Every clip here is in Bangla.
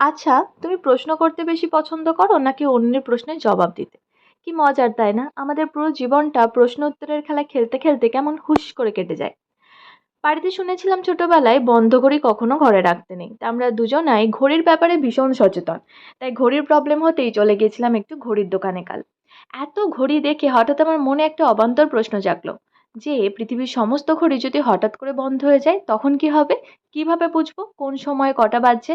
আচ্ছা তুমি প্রশ্ন করতে বেশি পছন্দ করো নাকি অন্যের প্রশ্নের জবাব দিতে? কি মজার, তাই না? আমাদের পুরো জীবনটা প্রশ্ন উত্তরের খেলা খেলতে খেলতে কেমন হুশ করে কেটে যায়। বাড়িতে শুনেছিলাম ছোটবেলায় বন্ধ ঘড়ি কখনো ঘরে রাখতে নেই। তা আমরা দুজনাই ঘড়ির ব্যাপারে ভীষণ সচেতন। তাই ঘড়ির প্রবলেম হতেই চলে গেছিলাম একটু ঘড়ির দোকানে কাল। এত ঘড়ি দেখে হঠাৎ আমার মনে একটা অবান্তর প্রশ্ন জাগলো। যে, পৃথিবীর সমস্ত ঘড়ি যদি হঠাৎ করে বন্ধ হয়ে যায়, তখন কি হবে? কীভাবে বুঝব? কোন সময় কটা বাজছে?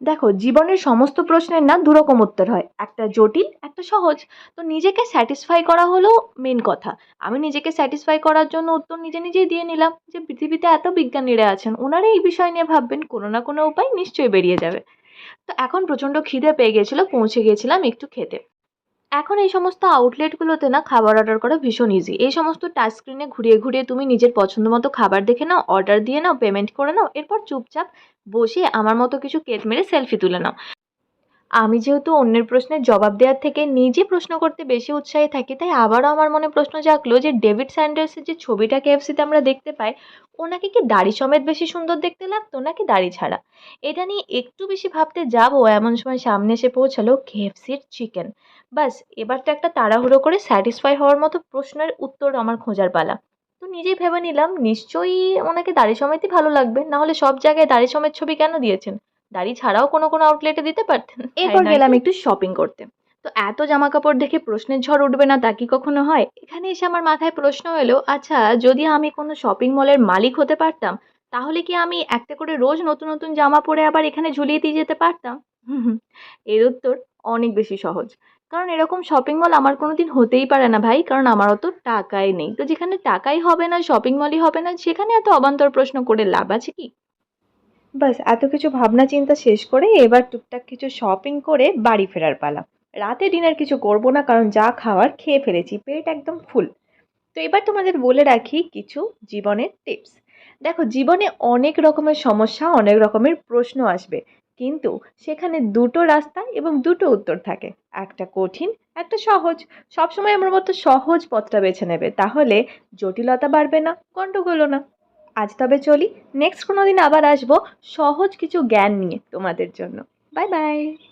দেখো, জীবনের সমস্ত প্রশ্নের না দুরকম উত্তর হয়। একটা জটিল, একটা সহজ। তো নিজেকে স্যাটিসফাই করা হলো মেন কথা। আমি নিজেকে স্যাটিসফাই করার জন্য উত্তর নিজে নিজেই দিয়ে নিলাম যে, পৃথিবীতে এত বিজ্ঞানীরা আছেন ওনারা এই বিষয় নিয়ে ভাববেন, কোনো না কোনো উপায় নিশ্চয়ই বেরিয়ে যাবে। তো এখন প্রচণ্ড খিদে পেয়ে গেছিল, পৌঁছে গিয়েছিলাম একটু খেতে। এখন এই সমস্ত আউটলেটগুলোতে না খাবার অর্ডার করা ভীষণ ইজি এই সমস্ত টাচ স্ক্রিনে ঘুরিয়ে ঘুরিয়ে তুমি নিজের পছন্দ মতো খাবার দেখে নাও অর্ডার দিয়ে নাও পেমেন্ট করে নাও, এরপর চুপচাপ বসে আমার মতো কিছু কেট মেরে সেলফি তুলে নাও। আমি যেহেতু অন্যের প্রশ্নের জবাব দেওয়ার থেকে নিজে প্রশ্ন করতে বেশি উৎসাহী থাকি, তাই আবারও আমার মনে প্রশ্ন জাগলো যে ডেভিড স্যান্ডার্সের যে ছবিটা কেএফসিতে আমরা দেখতে পাই, ওনাকে কি দাড়ি সমেত বেশি সুন্দর দেখতে লাগতো নাকি দাড়ি ছাড়া? এটা নিয়ে একটু বেশি ভাবতে যাব, এমন সময় সামনে এসে পৌঁছালো কেএফসির চিকেন। ব্যাস এবার তো একটা তাড়াহুড়ো করে স্যাটিসফাই হওয়ার মতো প্রশ্নের উত্তর আমার খোঁজার পালা। তো নিজেই ভেবে নিলাম, নিশ্চয়ই ওনাকে দাড়ি সমেতই ভালো লাগবে নাহলে সব জায়গায় দাড়ি সমেত ছবি কেন দিয়েছেন? দাড়ি ছাড়াও কোনো কোনো আউটলেটে দিতে পারতেন? এরপর গেলাম একটু শপিং করতে। তো এত জামা কাপড় দেখে প্রশ্নের ঝড় উঠবে না তা কি কখনো হয়? এখানে এসে আমার মাথায় প্রশ্ন এলো আচ্ছা যদি আমি কোনো শপিং মলের মালিক হতে পারতাম তাহলে কি আমি একটা করে রোজ নতুন নতুন জামা পরে আবার এখানে ঝুলিয়ে দিয়ে যেতে পারতাম? এর উত্তর অনেক বেশি সহজ। কারণ এরকম শপিং মল আমার কোনো দিন হতেই পারে না ভাই কারণ আমার অত টাকাই নেই। তো যেখানে টাকাই হবে না শপিং মলই হবে না সেখানে এত অবান্তর প্রশ্ন করে লাভ আছে কি? ব্যাস এত কিছু ভাবনা চিন্তা শেষ করে এবার টুকটাক কিছু শপিং করে বাড়ি ফেরার পালা। রাতে ডিনার কিছু করব না, কারণ যা খাওয়ার খেয়ে ফেলেছি, পেট একদম ফুল তো এবার তোমাদের বলে রাখি কিছু জীবনের টিপস দেখো, জীবনে অনেক রকমের সমস্যা, অনেক রকমের প্রশ্ন আসবে, কিন্তু সেখানে দুটো রাস্তা এবং দুটো উত্তর থাকে। একটা কঠিন, একটা সহজ। সবসময় আমার মতো সহজ পথটা বেছে নেবে, তাহলে জটিলতা বাড়বে না গণ্ডগোলও না। আজ তবে চলি। নেক্সট কোনো দিন আবার আসব। সহজ কিছু জ্ঞান নিয়ে তোমাদের জন্য। Bye bye